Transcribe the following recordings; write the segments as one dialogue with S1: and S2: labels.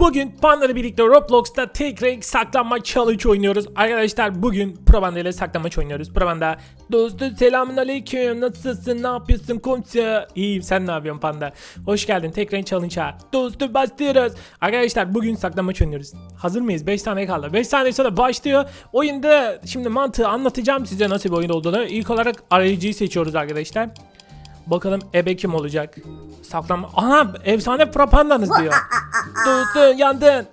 S1: Bugün Panda'la birlikte Roblox'ta tek renk saklanma challenge oynuyoruz. Arkadaşlar bugün Probanda ile saklanmaç oynuyoruz. Probanda dostum selamun aleyküm nasılsın ne yapıyorsun komşu? İyiyim sen ne yapıyorsun Panda? Hoş geldin tek renk challenge'a. Dostum başlıyoruz. Arkadaşlar bugün saklanmaç oynuyoruz. Hazır mıyız? 5 saniye kaldı. 5 saniye sonra başlıyor. Oyunda şimdi mantığı anlatacağım size nasıl bir oyun olduğunu. İlk olarak arayıcıyı seçiyoruz arkadaşlar. Bakalım ebe kim olacak? Saklanma. Aha efsane pro diyor. Dostum yandın.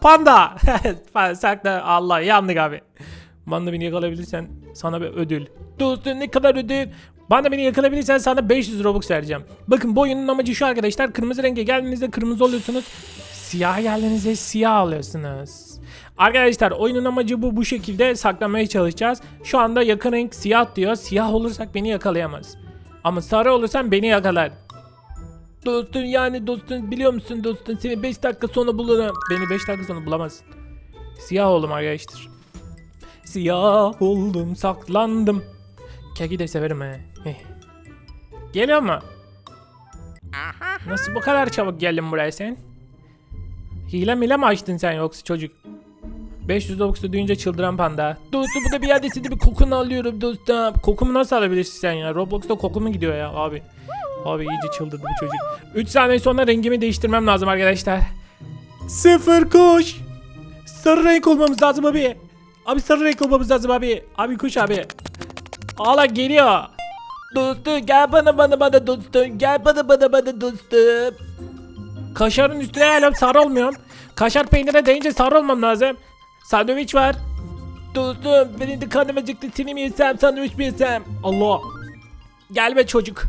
S1: Panda. Sakla. Allah yandık abi. Bana beni yakalayabilirsen sana bir ödül. Dostum ne kadar ödül? Bana beni yakalayabilirsen sana 500 Robux vereceğim. Bakın bu oyunun amacı şu arkadaşlar. Kırmızı renge geldiğinizde kırmızı oluyorsunuz. Siyah geldiğinizde siyah alıyorsunuz. Arkadaşlar oyunun amacı bu bu şekilde saklamaya çalışacağız. Şu anda yakın renk siyah diyor. Siyah olursak beni yakalayamaz. Ama sarı olursan beni yakalar. Dostum yani dostum biliyor musun dostum seni 5 dakika sonra bulurum. Beni 5 dakika sonra bulamazsın. Siyah oldum arkadaşlar. Siyah oldum saklandım. Keki de severim he. Heh. Geliyor mu? Nasıl bu kadar çabuk geldin buraya sen? Hile mile mi açtın sen yoksa çocuk? 500 Robux'u duyunca çıldıran panda. Dostum bu da bir yerde sizi bir kokunu alıyorum dostum. Kokumu nasıl alabilirsin sen ya? Roblox'ta koku mu gidiyor ya abi? Abi iyice çıldırdı bu çocuk. 3 saniye sonra rengimi değiştirmem lazım arkadaşlar. Sıfır koş. Sarı renk olmamız lazım abi. Abi sarı renk olmamız lazım abi. Abi koş abi. Ala geliyor. Dostum gel bana bana bana dostum. Gel bana bana bana dostum. Kaşarın üstüne hala sarı olmuyorum. Kaşar peynire değince sarı olmam lazım. Sandviç var. Dostum benim de karnım acıktı. Seni mi yesem sandviç mi yesem? Allah. Gel be çocuk.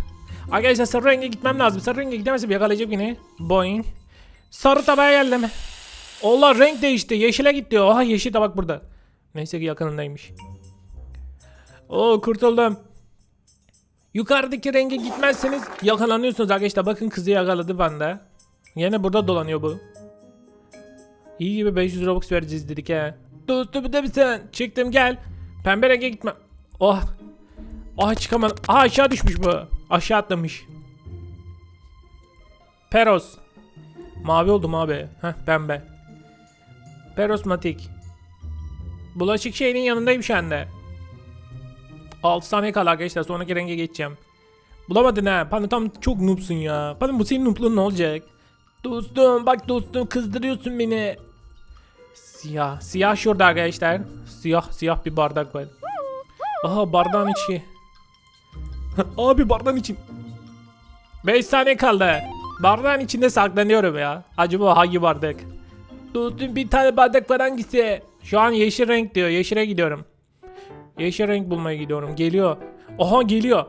S1: Arkadaşlar sarı renge gitmem lazım. Sarı renge gidemezsem yakalayacak beni. Boing. Sarı tabağa geldim. Allah renk değişti. Yeşile gitti. Oha yeşil tabak burada. Neyse ki yakınındaymış. Oo kurtuldum. Yukarıdaki renge gitmezseniz yakalanıyorsunuz arkadaşlar. Bakın kızı yakaladı bende. Yine burada dolanıyor bu. İyi gibi 500 Robux vereceğiz dedik he. Dostum bir de bir sen. Çıktım gel. Pembe renge gitme. Oh. Ah çıkamadım. Aha aşağı düşmüş bu. Aşağı atlamış. Peros. Mavi oldum abi. Heh pembe. Peros Matik. Bulaşık şeyinin yanındayım şu anda. 6 saniye kala arkadaşlar sonraki renge geçeceğim. Bulamadın ha. Bana tam çok noobsun ya. Bana bu senin noobluğun ne olacak? Dostum bak dostum kızdırıyorsun beni. Siyah. Siyah şurada arkadaşlar. Siyah siyah bir bardak var. Aha bardağın içi. Abi bardağın için. 5 saniye kaldı. Bardağın içinde saklanıyorum ya. Acaba hangi bardak? Dostum bir tane bardak var hangisi? Şu an yeşil renk diyor. Yeşile gidiyorum. Yeşil renk bulmaya gidiyorum. Geliyor. Aha geliyor.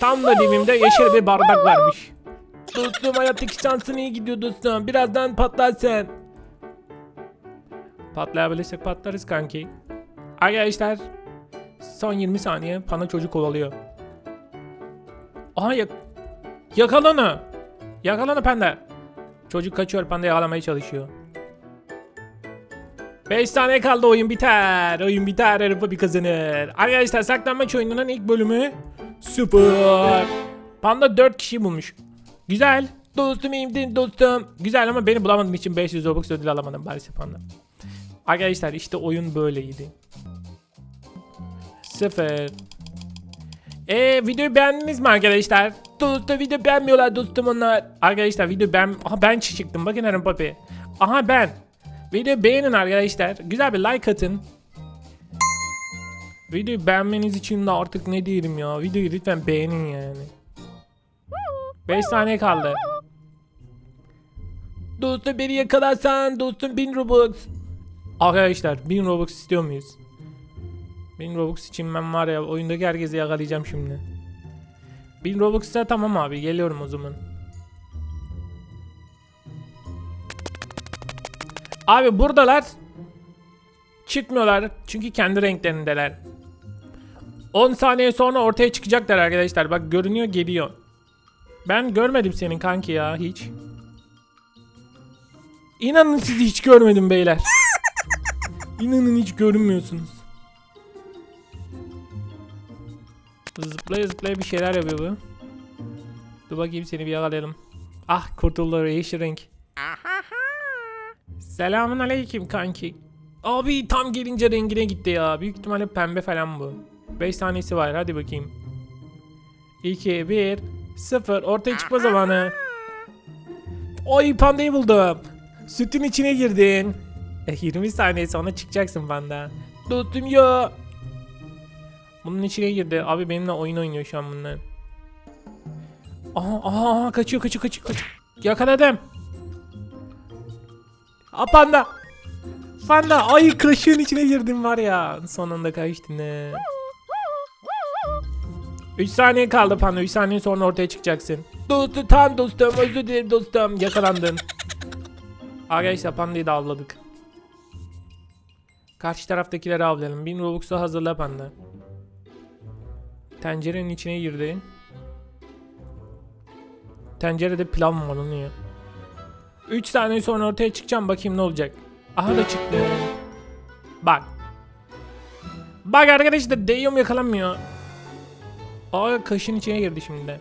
S1: Tam da dibimde yeşil bir bardak varmış. Dostum hayattaki şansın iyi gidiyor dostum. Birazdan patlarsın. Patlayabilirsek patlarız kanki. Arkadaşlar son 20 saniye pana çocuk kovalıyor. Aha yak yakala onu. Panda. Çocuk kaçıyor panda yakalamaya çalışıyor. 5 saniye kaldı oyun biter. Oyun biter Avrupa bir kazanır. Arkadaşlar saklanmaç oyununun ilk bölümü Süper. Panda 4 kişi bulmuş. Güzel. Dostum iyiyim dostum. Güzel ama beni bulamadığım için 500 Robux ödül alamadım maalesef panda. Arkadaşlar işte oyun böyleydi. Sıfır. Eee videoyu beğendiniz mi arkadaşlar? Dostum video beğenmiyorlar dostum onlar. Arkadaşlar video ben... Aha ben çıktım bakın Aaron Papi. Aha ben. Video beğenin arkadaşlar. Güzel bir like atın. Videoyu beğenmeniz için de artık ne diyelim ya. Videoyu lütfen beğenin yani. 5 saniye kaldı. Dostum beni yakalarsan dostum 1000 Robux. Arkadaşlar 1000 Robux istiyor muyuz? 1000 Robux için ben var ya oyundaki herkesi yakalayacağım şimdi. 1000 Robux'sa tamam abi geliyorum o zaman. Abi buradalar. Çıkmıyorlar çünkü kendi renklerindeler. 10 saniye sonra ortaya çıkacaklar arkadaşlar. Bak görünüyor geliyor. Ben görmedim senin kanki ya hiç. İnanın sizi hiç görmedim beyler. İnanın hiç görünmüyorsunuz. Zıplaya zıplaya bir şeyler yapıyor bu. Dur bakayım seni bir yakalayalım. Ah kurtuldu renk. Selamun aleyküm kanki. Abi tam gelince rengine gitti ya. Büyük ihtimalle pembe falan bu. 5 saniyesi var hadi bakayım. 2, 1, 0. Ortaya çıkma zamanı. Ay pandayı buldum. Sütün içine girdin. E, 20 saniye sonra çıkacaksın panda. Dostum ya. Bunun içine girdi. Abi benimle oyun oynuyor şu an bunlar. Aha, aha, aha, kaçıyor kaçıyor kaçıyor kaçıyor. Yakaladım. Aa panda. Panda ay kaşığın içine girdim var ya. Sonunda kaçtın ne. 3 saniye kaldı panda. 3 saniye sonra ortaya çıkacaksın. Dostum tam dostum özür dilerim dostum. Yakalandın. Arkadaşlar pandayı da avladık. Karşı taraftakileri avlayalım. Bin Robux'u hazırla panda. Tencerenin içine girdi. Tencerede pilav mı var onu ya? 3 saniye sonra ortaya çıkacağım bakayım ne olacak. Aha da çıktı. Bak. Bak arkadaşlar değiyorum yakalanmıyor. Aa kaşın içine girdi şimdi.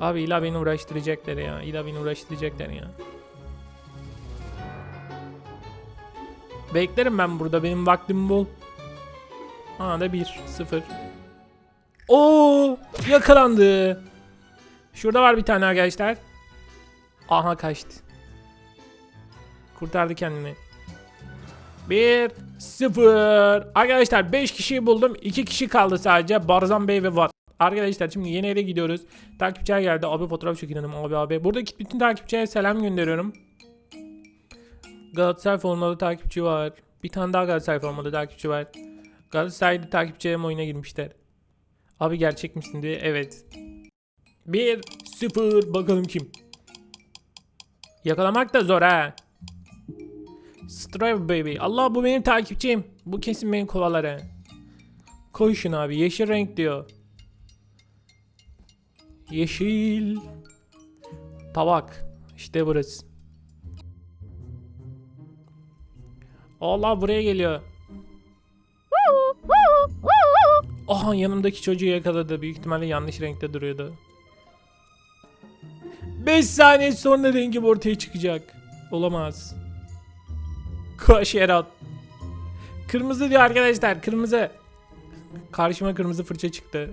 S1: Abi illa beni uğraştıracaklar ya. İlla beni uğraştıracaklar ya. Beklerim ben burada. Benim vaktim bol. Aa da 1 0. Oo yakalandı. Şurada var bir tane arkadaşlar. Aha kaçtı. Kurtardı kendini. 1 0 Arkadaşlar 5 kişiyi buldum. 2 kişi kaldı sadece. Barzan Bey ve Vat. Arkadaşlar şimdi yeni eve gidiyoruz. Takipçiler geldi. Abi fotoğraf çekinelim abi abi. Buradaki bütün takipçilere selam gönderiyorum. Galatasaray formalı takipçi var. Bir tane daha Galatasaray formalı takipçi var. Galatasaray'da takipçilerim oyuna girmişler. Abi gerçek misin diye. Evet. 1 0 bakalım kim. Yakalamak da zor ha. Strive baby. Allah bu benim takipçim. Bu kesin benim kovalar ha. Koy şunu abi. Yeşil renk diyor. Yeşil. Tabak. İşte burası. Allah buraya geliyor. Aha yanımdaki çocuğu yakaladı. Büyük ihtimalle yanlış renkte duruyordu. 5 saniye sonra rengim ortaya çıkacak. Olamaz. Koş Erat. Kırmızı diyor arkadaşlar. Kırmızı. Karşıma kırmızı fırça çıktı.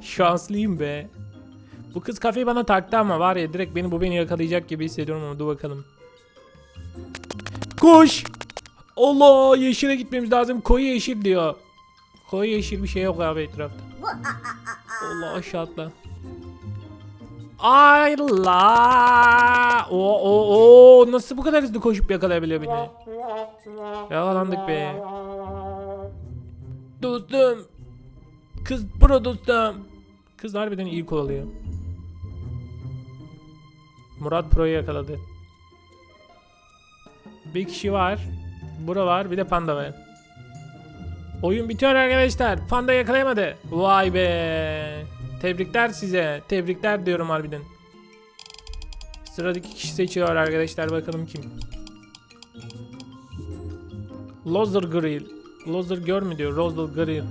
S1: Şanslıyım be. Bu kız kafayı bana taktı ama var ya direkt beni bu beni yakalayacak gibi hissediyorum ama dur bakalım. Koş. Allah yeşile gitmemiz lazım. Koyu yeşil diyor. Koyu yeşil bir şey yok abi etrafta. Allah aşağı atla. Ayla. O o o nasıl bu kadar hızlı koşup yakalayabiliyor beni? Yakalandık be. Dostum. Kız pro dostum. Kız harbiden iyi kovalıyor. Murat Pro'yu yakaladı. Bir kişi var. Bura var. Bir de panda var. Oyun bitiyor arkadaşlar. Panda yakalayamadı. Vay be. Tebrikler size. Tebrikler diyorum harbiden. Sıradaki kişi seçiyor arkadaşlar. Bakalım kim? Lozer Grill. Lozer gör mü diyor. Lozer Grill.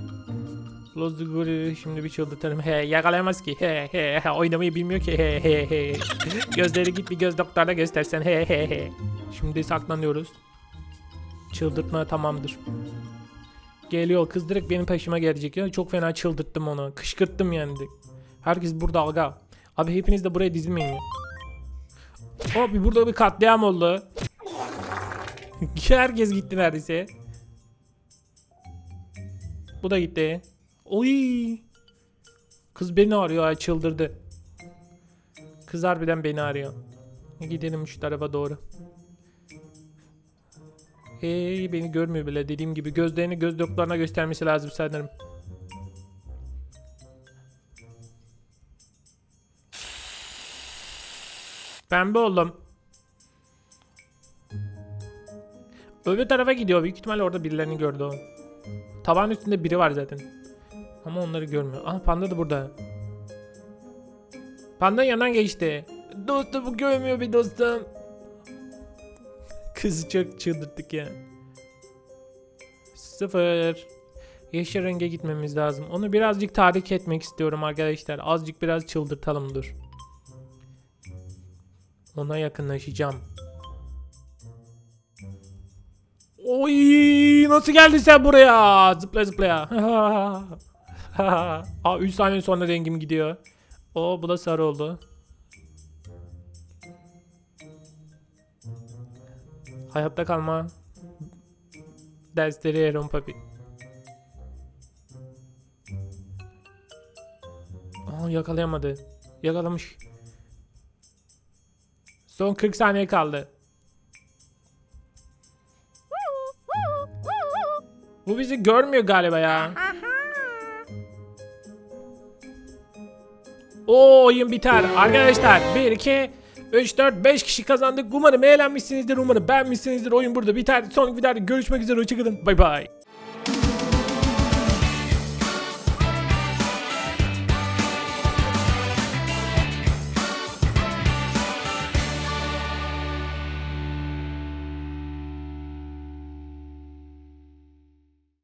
S1: Lozer Grill'i şimdi bir çıldırtırım. He yakalayamaz ki. He he he. Oynamayı bilmiyor ki. He he he. Gözleri git bir göz doktoruna göstersen. He he he. Şimdi saklanıyoruz. Çıldırtma tamamdır. Geliyor kız direkt benim peşime gelecek ya. Çok fena çıldırttım onu. Kışkırttım yani. Herkes burada aga. Abi hepiniz de buraya dizilmeyin ya. Abi burada bir katliam oldu. Herkes gitti neredeyse. Bu da gitti. Oy. Kız beni arıyor ya çıldırdı. Kız harbiden beni arıyor. Gidelim şu tarafa doğru. Hey beni görmüyor bile dediğim gibi gözlerini göz doktoruna göstermesi lazım sanırım. Pembe oldum. Öbür tarafa gidiyor. Büyük ihtimalle orada birilerini gördü o. Tavan üstünde biri var zaten. Ama onları görmüyor. Aha panda da burada. Panda yandan geçti. Dostum görmüyor bir dostum. Kızı çok çıldırttık ya. Sıfır. Yeşil renge gitmemiz lazım. Onu birazcık tahrik etmek istiyorum arkadaşlar. Azıcık biraz çıldırtalım dur. Ona yakınlaşacağım. Oy nasıl geldin sen buraya? Zıpla zıplaya. Aa 3 saniye sonra rengim gidiyor. O bu da sarı oldu. Hayatta kalma. Dersleri Aaron Papi. Aa yakalayamadı. Yakalamış. Son 40 saniye kaldı. Bu bizi görmüyor galiba ya. O oyun biter. Arkadaşlar 1 2 3 4 5 kişi kazandık. Umarım eğlenmişsinizdir. Umarım beğenmişsinizdir. Oyun burada biter. Sonraki videoda görüşmek üzere. Hoşçakalın. Bay bay.